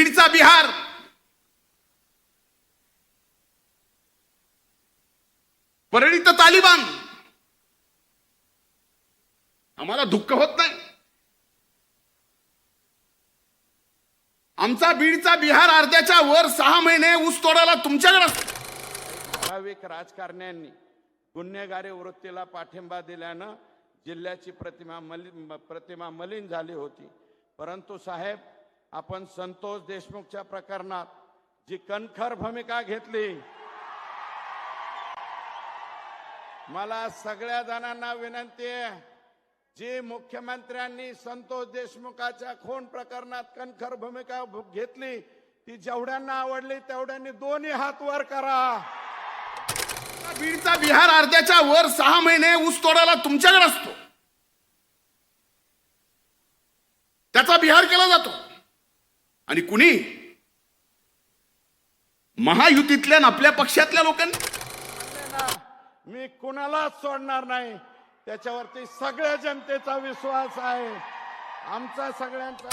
बीडचा बिहार परळीत तालिबान. आम्हाला दुःख होत नाही. आमचा बीडचा बिहार अर्ध्याच्या वर सहा महिने ऊस तोडायला तुमच्याकडे ठराविक राजकारण्यांनी गुन्हेगारी वृत्तीला पाठिंबा दिल्यानं जिल्ह्याची प्रतिमा मलिन प्रतिमा मलिन झाली होती. परंतु साहेब आपण संतोष देशमुखच्या प्रकरणात जी कणखर भूमिका घेतली मला सगळ्या जणांना विनंती आहे जी मुख्यमंत्र्यांनी संतोष देशमुखाच्या खून प्रकरणात कणखर भूमिका घेतली ती जेवढ्यांना आवडली तेवढ्यांनी दोन्ही हात वर करा. बीडचा बिहार अर्ध्याच्या वर सहा महिने ऊस तोडायला तुमच्याकडे असतो. त्याचा बिहार केला जातो. आणि कुणी? महायुतीतल्या आपल्या पक्षातल्या लोकांनी? मी कुणालाच सोडणार नाही. त्याच्यावरती सगळ्या जनतेचा विश्वास आहे. आमचा सगळ्यांचा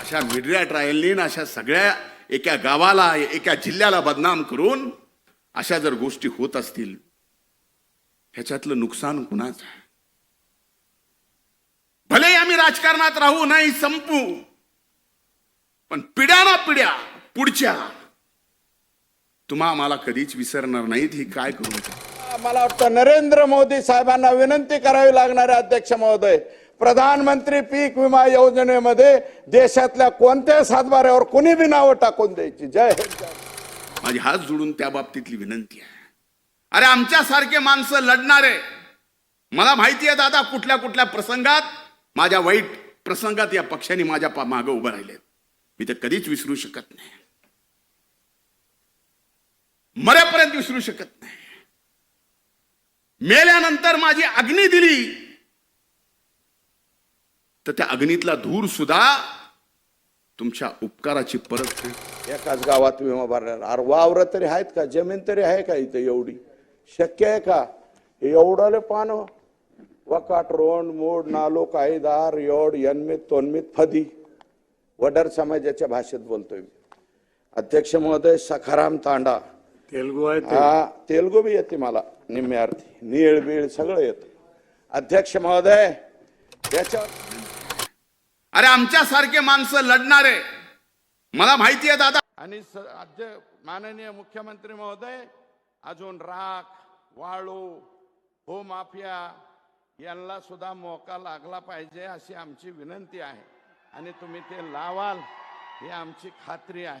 अशा मीडिया ट्रायलनी अशा सगळ्या एका गावाला एका जिल्ह्याला बदनाम करून अशा जर गोष्टी होत असतील ह्याच्यातलं नुकसान कुणाचं आहे? भले आम्ही राजकारणात राहू नाही संपू पण पिढ्या ना पिढ्या पुढच्या. तुम्हा आम्हाला कधीच विसरणार नाहीत ही काय करू. मला वाटतं नरेंद्र मोदी साहेबांना विनंती करावी लागणार आहे अध्यक्ष महोदय. प्रधानमंत्री पीक विमा योजनेमध्ये देशातल्या कोणत्याही सातबाऱ्यावर कुणी बी नावं टाकून द्यायची. जय माझी हात जोडून त्या बाबतीतली विनंती आहे. अरे आमच्यासारखे माणसं लढणारे. मला माहिती आहे दादा कुठल्या कुठल्या प्रसंगात माझ्या वाईट प्रसंगात या पक्षाने माझ्या पा- मागं उभं राहिले मी ते कधीच विसरू शकत नाही. मरेपर्यंत विसरू शकत नाही. मेल्यानंतर माझी अग्नी दिली. तर त्या अग्नीतला धूर सुद्धा तुमच्या उपकाराची परतफेड एकाच गावात विमा भरणार अरे वावर तरी आहेत का? जमीन तरी आहे का इथं एवढी? शक्य आहे का? हे एवढाले पान. वकाट रोंड मोड नालो कायदार योड यन्मित तोनमित फदी. वडर समाजाच्या भाषेत बोलतोय मी. अध्यक्ष महोदय सखाराम तांडा. तेलगू आहे हा तेलगू बी येते मला निम्मे अर्थी. नीळ बीळ सगळं येतं. अध्यक्ष महोदय याच्यावर अरे आमच्यासारखे माणसं लढणारे. मला माहिती आहे दादा. आणि माननीय मुख्यमंत्री महोदय अजून राख वाळू भूमाफिया यांना सुद्धा मोका लागला पाहिजे अशी आमची विनंती आहे. आणि तुम्ही ते लावाल ही आमची खात्री आहे.